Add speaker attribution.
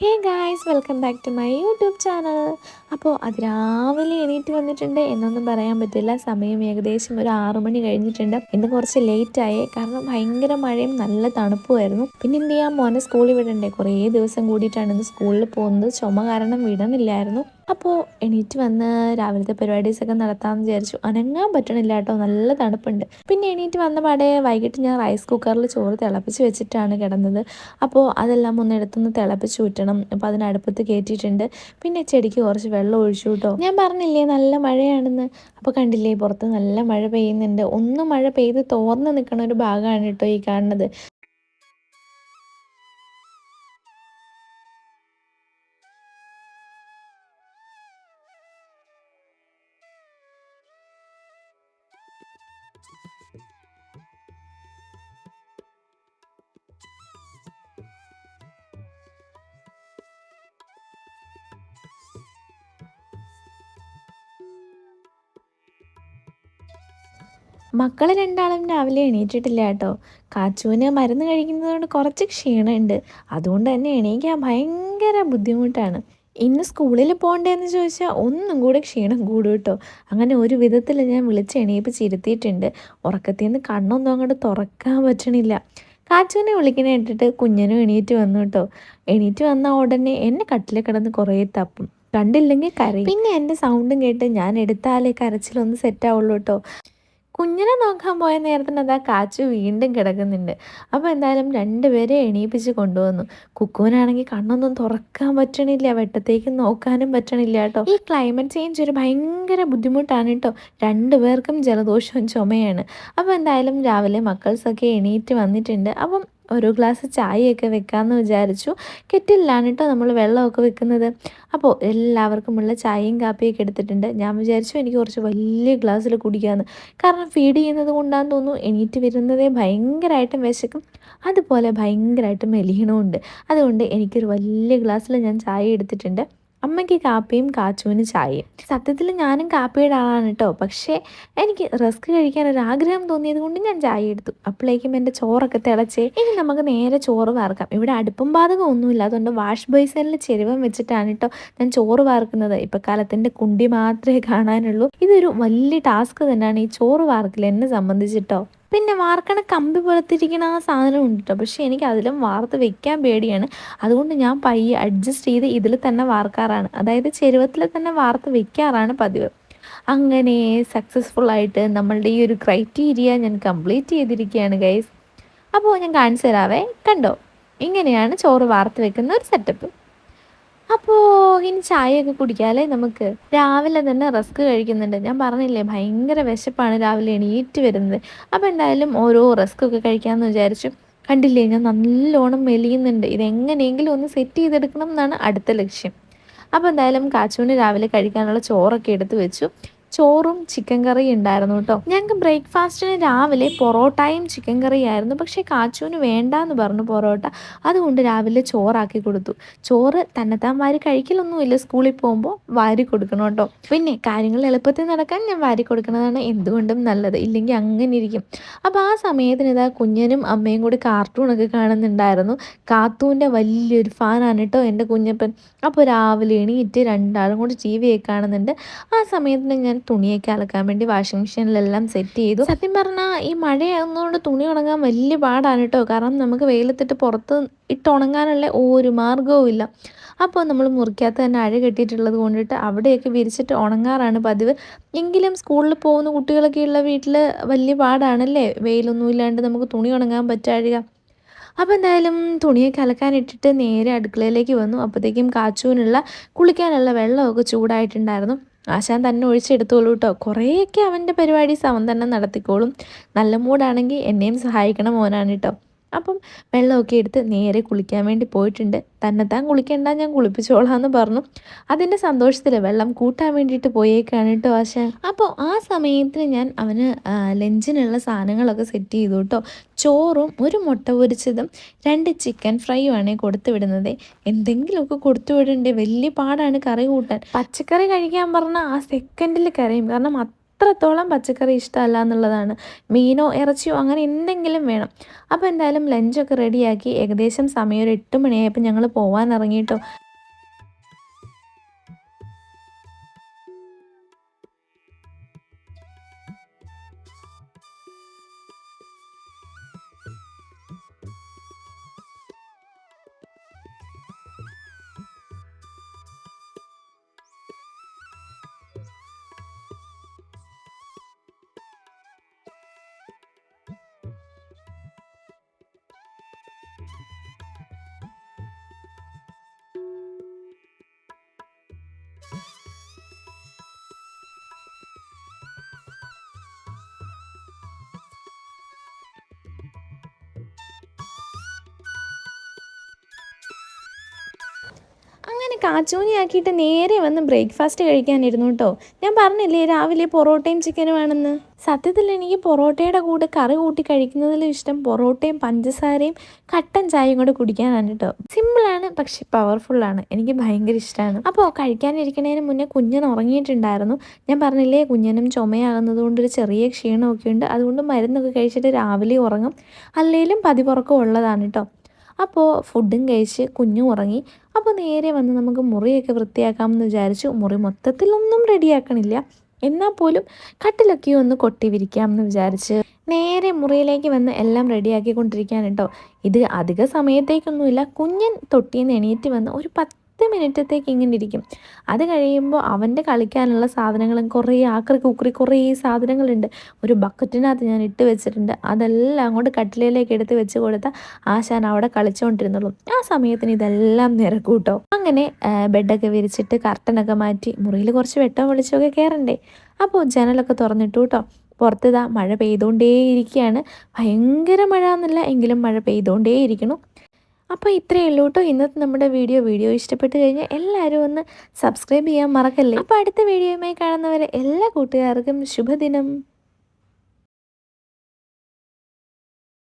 Speaker 1: Hey guys welcome back to my YouTube channel അപ്പോൾ അത് രാവിലെ എണീറ്റ് വന്നിട്ടുണ്ട്. എന്നൊന്നും പറയാൻ പറ്റില്ല. സമയം ഏകദേശം ഒരു ആറു മണി കഴിഞ്ഞിട്ടുണ്ട്. ഇന്ന് കുറച്ച് ലേറ്റ് ആയേ. കാരണം ഭയങ്കര മഴയും നല്ല തണുപ്പുമായിരുന്നു. പിന്നെ എന്ത് ചെയ്യാം? മോനെ സ്കൂളിൽ വിടണ്ടേ. കുറേ ദിവസം കൂടിയിട്ടാണ് ഇന്ന് സ്കൂളിൽ പോകുന്നത്. ചുമ കാരണം വിടണില്ലായിരുന്നു. അപ്പോൾ എണീറ്റ് വന്ന് രാവിലത്തെ പരിപാടീസൊക്കെ നടത്താമെന്ന് വിചാരിച്ചു. അനങ്ങാൻ പറ്റണില്ല കേട്ടോ. നല്ല തണുപ്പുണ്ട്. പിന്നെ എണീറ്റ് വന്ന പാടെ വൈകിട്ട് ഞാൻ റൈസ് കുക്കറിൽ ചോറ് തിളപ്പിച്ച് വെച്ചിട്ടാണ് കിടന്നത്. അപ്പോൾ അതെല്ലാം ഒന്ന് എടുത്തൊന്ന് തിളപ്പിച്ച് ഊറ്റണം. അപ്പോൾ അതിനടുപ്പത്ത് കയറ്റിയിട്ടുണ്ട് പിന്നെ ചെടിക്ക് കുറച്ച് വെള്ളം ഒഴിച്ചു കേട്ടോ ഞാൻ പറഞ്ഞില്ലേ നല്ല മഴയാണെന്ന്. അപ്പോൾ കണ്ടില്ലേ പുറത്ത് നല്ല മഴ പെയ്യുന്നുണ്ട്. ഒന്ന് മഴ പെയ്ത് തോർന്ന് നിൽക്കണ ഒരു ഭാഗമാണ് കേട്ടോ ഈ കാണുന്നത്. മക്കൾ രണ്ടാളും രാവിലെ എണീറ്റിട്ടില്ല കേട്ടോ. കാച്ചുവിന് മരുന്ന് കഴിക്കുന്നത് കൊണ്ട് കുറച്ച് ക്ഷീണമുണ്ട് അതുകൊണ്ട് തന്നെ എണീക്കാൻ ഭയങ്കര ബുദ്ധിമുട്ടാണ്. ഇന്ന് സ്കൂളിൽ പോകണ്ടേന്ന് ചോദിച്ചാൽ ഒന്നും കൂടെ ക്ഷീണം കൂടും കേട്ടോ. അങ്ങനെ ഒരു വിധത്തിൽ ഞാൻ വിളിച്ച് എണീപ്പിച്ച് ഇരുത്തിയിട്ടുണ്ട് ഉറക്കത്തിൽ നിന്ന് കണ്ണൊന്നും അങ്ങോട്ട് തുറക്കാൻ പറ്റണില്ല. കാച്ചുവിനെ വിളിക്കണ കേട്ടിട്ട് കുഞ്ഞനും എണീറ്റ് വന്നു കേട്ടോ. എണീറ്റ് വന്ന ഉടനെ എന്നെ കട്ടിൽ കിടന്ന് കുറേ തപ്പും. കണ്ടില്ലെങ്കിൽ കരയും. പിന്നെ എന്റെ സൗണ്ടും കേട്ട് ഞാൻ എടുത്താലേ കരച്ചിലൊന്ന് സെറ്റ് ആവുള്ളൂ കേട്ടോ. കുഞ്ഞിനെ നോക്കാൻ പോയ നേരത്തിന് അതാ കാച്ചു വീണ്ടും കിടക്കുന്നുണ്ട്. അപ്പോൾ എന്തായാലും രണ്ടുപേരെ എണീപ്പിച്ച് കൊണ്ടുവന്നു. കുക്കുവിനാണെങ്കിൽ കണ്ണൊന്നും തുറക്കാൻ പറ്റണില്ല വെട്ടത്തേക്ക് നോക്കാനും പറ്റണില്ല കേട്ടോ. ഈ ക്ലൈമറ്റ് ചേഞ്ച് ഒരു ഭയങ്കര ബുദ്ധിമുട്ടാണ് കേട്ടോ. രണ്ടുപേർക്കും ജലദോഷവും ചുമയാണ്. അപ്പോൾ എന്തായാലും രാവിലെ മക്കൾസൊക്കെ എണീറ്റ് വന്നിട്ടുണ്ട്. അപ്പം ഒരു ഗ്ലാസ് ചായയൊക്കെ വെക്കാമെന്ന് വിചാരിച്ചു. കെറ്റിലാണ് കേട്ടോ നമ്മൾ വെള്ളമൊക്കെ വെക്കുന്നത്. അപ്പോൾ എല്ലാവർക്കുമുള്ള ചായയും കാപ്പിയൊക്കെ എടുത്തിട്ടുണ്ട്. ഞാൻ വിചാരിച്ചു എനിക്ക് കുറച്ച് വലിയ ഗ്ലാസ്സിൽ കുടിക്കാമെന്ന് കാരണം ഫീഡ് ചെയ്യുന്നത് കൊണ്ടാന്ന് തോന്നുന്നു എണീറ്റ് വരുന്നതേ ഭയങ്കരമായിട്ടും വിശക്കും. അതുപോലെ ഭയങ്കരമായിട്ട് മെലിയണമുണ്ട് അതുകൊണ്ട് എനിക്കൊരു വലിയ ഗ്ലാസ്സിൽ ഞാൻ ചായ എടുത്തിട്ടുണ്ട്. അമ്മയ്ക്ക് കാപ്പിയും കാച്ചുവിന് ചായയും. സത്യത്തിൽ ഞാനും കാപ്പിയുടെ ആളാണ് കേട്ടോ പക്ഷേ എനിക്ക് റസ്ക് കഴിക്കാൻ ഒരു ആഗ്രഹം തോന്നിയത് കൊണ്ട് ഞാൻ ചായ എടുത്തു. അപ്പോഴേക്കും എന്റെ ചോറൊക്കെ തിളച്ച് ഇനി നമുക്ക് നേരെ ചോറ് വാർക്കാം. ഇവിടെ അടുപ്പും പാതകം ഒന്നുമില്ല. അതുകൊണ്ട് വാഷ് ബേസിനിൽ ചെരുവം വെച്ചിട്ടാണ് കേട്ടോ ഞാൻ ചോറ് വാർക്കുന്നത്. ഇപ്പം കാലത്തിന്റെ കുണ്ടി മാത്രമേ കാണാനുള്ളൂ. ഇതൊരു വലിയ ടാസ്ക് തന്നെയാണ് ഈ ചോറ് വാർക്കൽ എന്നെ സംബന്ധിച്ചിട്ടോ പിന്നെ വാർക്കണ കമ്പി പുറത്തിരിക്കണ ആ സാധനം ഉണ്ട് കേട്ടോ പക്ഷേ എനിക്ക് അതിലും വാർത്ത് വെക്കാൻ പേടിയാണ്. അതുകൊണ്ട് ഞാൻ പയ്യെ അഡ്ജസ്റ്റ് ചെയ്ത് ഇതിൽ തന്നെ വാർക്കാറാണ്. അതായത് ചെരുവത്തിൽ തന്നെ വാർത്ത് വെക്കാറാണ് പതിവ്. അങ്ങനെ സക്സസ്ഫുൾ ആയിട്ട് നമ്മളുടെ ഈ ഒരു ക്രൈറ്റീരിയ ഞാൻ കംപ്ലീറ്റ് ചെയ്തിരിക്കുകയാണ് ഗൈസ് അപ്പോൾ ഞാൻ കാണിച്ചു തരാവേ. കണ്ടോ? ഇങ്ങനെയാണ് ചോറ് വാർത്ത് വെക്കുന്ന ഒരു സെറ്റപ്പ് അപ്പോൾ ഇനി ചായയൊക്കെ കുടിക്കാല്ലേ നമുക്ക്? രാവിലെ തന്നെ റസ്ക് കഴിക്കുന്നുണ്ട്. ഞാൻ പറഞ്ഞില്ലേ ഭയങ്കര വിശപ്പാണ് രാവിലെ എണീറ്റ് വരുന്നത്. അപ്പോൾ എന്തായാലും ഓരോ റസ്ക് ഒക്കെ കഴിക്കാമെന്ന് വിചാരിച്ചു. കണ്ടില്ലേ ഞാൻ നല്ലോണം മെലിയുന്നുണ്ട്. ഇതെങ്ങനെയെങ്കിലും ഒന്ന് സെറ്റ് ചെയ്തെടുക്കണം എന്നാണ് അടുത്ത ലക്ഷ്യം. അപ്പോൾ എന്തായാലും കാച്ചുവിന് രാവിലെ കഴിക്കാനുള്ള ചോറൊക്കെ എടുത്തു വെച്ചു. ചോറും ചിക്കൻ കറിയും ഉണ്ടായിരുന്നു കേട്ടോ ഞങ്ങൾക്ക് ബ്രേക്ക്ഫാസ്റ്റിന് രാവിലെ പൊറോട്ടയും ചിക്കൻ കറിയായിരുന്നു പക്ഷേ കാച്ചുവിന് വേണ്ടാന്ന് പറഞ്ഞു പൊറോട്ട. അതുകൊണ്ട് രാവിലെ ചോറാക്കി കൊടുത്തു. ചോറ് തന്നെത്താൻ വാരി കഴിക്കലൊന്നുമില്ല. സ്കൂളിൽ പോകുമ്പോൾ വാരി കൊടുക്കണം കേട്ടോ പിന്നെ കാര്യങ്ങൾ എളുപ്പത്തിൽ നടക്കാൻ ഞാൻ വാരി കൊടുക്കുന്നതാണ് എന്തുകൊണ്ടും നല്ലത്. ഇല്ലെങ്കിൽ അങ്ങനെ ഇരിക്കും. അപ്പോൾ ആ സമയത്തിന് ഇതാ കുഞ്ഞനും അമ്മയും കൂടി കാർട്ടൂണൊക്കെ കാണുന്നുണ്ടായിരുന്നു. കാത്തൂന്റെ വലിയൊരു ഫാനാണ് കേട്ടോ എന്റെ കുഞ്ഞപ്പൻ. അപ്പോൾ രാവിലെ എണീറ്റ് രണ്ടാളും കൂടി ടി വിയൊക്കെ കാണുന്നുണ്ട്. ആ സമയത്തിന് ഞാൻ തുണിയൊക്കെ അലക്കാൻ വേണ്ടി വാഷിംഗ് മെഷീനിലെല്ലാം സെറ്റ് ചെയ്തു. സത്യം പറഞ്ഞാൽ ഈ മഴയാകുന്നതുകൊണ്ട് തുണി ഉണങ്ങാൻ വലിയ പാടാണ് കേട്ടോ. കാരണം നമുക്ക് വെയിലത്തിട്ട് പുറത്ത് ഇട്ട് ഉണങ്ങാനുള്ള ഒരു മാർഗവും ഇല്ല. അപ്പോൾ നമ്മൾ മുറിക്കകത്ത് തന്നെ അഴ കെട്ടിയിട്ടുള്ളത് കൊണ്ടിട്ട് അവിടെയൊക്കെ വിരിച്ചിട്ട് ഉണങ്ങാറാണ് പതിവ്. എങ്കിലും സ്കൂളിൽ പോകുന്ന കുട്ടികളൊക്കെ ഉള്ള വീട്ടിൽ വലിയ പാടാണല്ലേ? വെയിലൊന്നും ഇല്ലാണ്ട് നമുക്ക് തുണി ഉണങ്ങാൻ പറ്റാഴുക. അപ്പോൾ എന്തായാലും തുണിയൊക്കെ അലക്കാനിട്ടിട്ട് നേരെ അടുക്കളയിലേക്ക് വന്നു. അപ്പോഴത്തേക്കും കാച്ചുവിനുള്ള കുളിക്കാനുള്ള വെള്ളമൊക്കെ ചൂടായിട്ടുണ്ടായിരുന്നു. ആശാൻ തന്നെ ഒഴിച്ചെടുത്തോളൂ കേട്ടോ കുറേയൊക്കെ അവന്റെ പരിപാടീസ് അവൻ തന്നെ നടത്തിക്കോളും. നല്ല മൂടാണെങ്കിൽ എന്നെയും സഹായിക്കണം മോനാണ് കേട്ടോ അപ്പം വെള്ളമൊക്കെ എടുത്ത് നേരെ കുളിക്കാൻ വേണ്ടി പോയിട്ടുണ്ട്. തന്നെത്താൻ കുളിക്കേണ്ട ഞാൻ കുളിപ്പിച്ചോളാം എന്ന് പറഞ്ഞു. അതിന്റെ സന്തോഷത്തിൽ വെള്ളം കൂട്ടാൻ വേണ്ടിയിട്ട് പോയേക്കാണ് കേട്ടോ ആശ അപ്പോൾ ആ സമയത്തിന് ഞാൻ അവന് ലഞ്ചിനുള്ള സാധനങ്ങളൊക്കെ സെറ്റ് ചെയ്തു കേട്ടോ. ചോറും ഒരു മുട്ട പൊരിച്ചതും രണ്ട് ചിക്കൻ ഫ്രൈയും ആണ് കൊടുത്തു വിടുന്നത്. എന്തെങ്കിലുമൊക്കെ കൊടുത്തു വിടണ്ടേ? വലിയ പാടാണ് കറി കൂട്ടാൻ. പച്ചക്കറി കഴിക്കാൻ പറഞ്ഞാൽ ആ സെക്കൻഡിൽ കറിയും കാരണം അത്രത്തോളം പച്ചക്കറി ഇഷ്ടമല്ല എന്നുള്ളതാണ്. മീനോ ഇറച്ചിയോ അങ്ങനെ എന്തെങ്കിലും വേണം. അപ്പോൾ എന്തായാലും ലഞ്ചൊക്കെ റെഡിയാക്കി ഏകദേശം സമയം ഒരു എട്ട് മണിയായപ്പോൾ ഞങ്ങൾ പോകാൻ ഇറങ്ങിയിട്ടോ അങ്ങനെ കാച്ചൂനിയാക്കിയിട്ട് നേരെ വന്ന് ബ്രേക്ക്ഫാസ്റ്റ് കഴിക്കാനിരുന്നു കേട്ടോ ഞാൻ പറഞ്ഞില്ലേ രാവിലെ പൊറോട്ടയും ചിക്കനും ആണെന്ന്? സത്യത്തിൽ എനിക്ക് പൊറോട്ടയുടെ കൂടെ കറി കൂട്ടി കഴിക്കുന്നതിലും ഇഷ്ടം പൊറോട്ടയും പഞ്ചസാരയും കട്ടൻ ചായയും കൂടെ കുടിക്കാനാണ് കേട്ടോ സിമ്പിളാണ് പക്ഷെ പവർഫുള്ളാണ് എനിക്ക് ഭയങ്കര ഇഷ്ടമാണ് അപ്പോൾ കഴിക്കാനിരിക്കുന്നതിന് മുന്നേ കുഞ്ഞൻ ഉറങ്ങിയിട്ടുണ്ടായിരുന്നു. ഞാൻ പറഞ്ഞില്ലേ കുഞ്ഞനും ചുമയാകുന്നത് കൊണ്ട് ഒരു ചെറിയ ക്ഷീണമൊക്കെ ഉണ്ട് അതുകൊണ്ട് മരുന്നൊക്കെ കഴിച്ചിട്ട് രാവിലെ ഉറങ്ങും. അല്ലെങ്കിലും പതിപുറക്കം ഉള്ളതാണ് കേട്ടോ അപ്പോൾ ഫുഡും കഴിച്ച് കുഞ്ഞും ഉറങ്ങി. അപ്പോൾ നേരെ വന്ന് നമുക്ക് മുറിയൊക്കെ വൃത്തിയാക്കാമെന്ന് വിചാരിച്ചു. മുറി മൊത്തത്തിലൊന്നും റെഡിയാക്കണില്ല. എന്നാൽ പോലും കട്ടിലൊക്കെ ഒന്ന് കൊട്ടി വിരിക്കാമെന്ന് വിചാരിച്ച് നേരെ മുറിയിലേക്ക് വന്ന് എല്ലാം റെഡിയാക്കിക്കൊണ്ടിരിക്കാൻ കേട്ടോ. ഇത് അധിക സമയത്തേക്കൊന്നുമില്ല. കുഞ്ഞൻ തൊട്ടിയിൽ നിന്ന് എണീറ്റ് വന്ന് ഒരു പത്ത് മിനിറ്റത്തേക്ക് ഇങ്ങനെ ഇരിക്കും അത് കഴിയുമ്പോൾ അവന്റെ കളിക്കാനുള്ള സാധനങ്ങളും കുറേ ആക്രി കുക്കറി കുറേ സാധനങ്ങളുണ്ട്. ഒരു ബക്കറ്റിനകത്ത് ഞാൻ ഇട്ട് വെച്ചിട്ടുണ്ട്. അതെല്ലാം അങ്ങോട്ട് കട്ടിലയിലേക്ക് എടുത്ത് വെച്ച് കൊടുത്ത ആശാൻ അവിടെ കളിച്ചുകൊണ്ടിരുന്നുള്ളൂ ആ സമയത്തിന് ഇതെല്ലാം നിരക്കൂട്ടോ. അങ്ങനെ ബെഡൊക്കെ വിരിച്ചിട്ട് കർട്ടനൊക്കെ മാറ്റി മുറിയിൽ കുറച്ച് വെട്ടം വിളിച്ചൊക്കെ കയറണ്ടേ അപ്പോൾ ജനലൊക്കെ തുറന്നിട്ടു കേട്ടോ പുറത്തിതാ മഴ പെയ്തുകൊണ്ടേയിരിക്കുകയാണ് ഭയങ്കര മഴ എന്നല്ല എങ്കിലും മഴ പെയ്തുകൊണ്ടേയിരിക്കണം അപ്പോൾ ഇത്രയേ ഉള്ളൂ കേട്ടോ. ഇന്നത്തെ നമ്മുടെ വീഡിയോ. വീഡിയോ ഇഷ്ടപ്പെട്ട് കഴിഞ്ഞാൽ എല്ലാവരും ഒന്ന് സബ്സ്ക്രൈബ് ചെയ്യാൻ മറക്കല്ലേ? അപ്പോൾ അടുത്ത വീഡിയോയുമായി കാണുന്നവരെ എല്ലാ കൂട്ടുകാർക്കും ശുഭദിനം.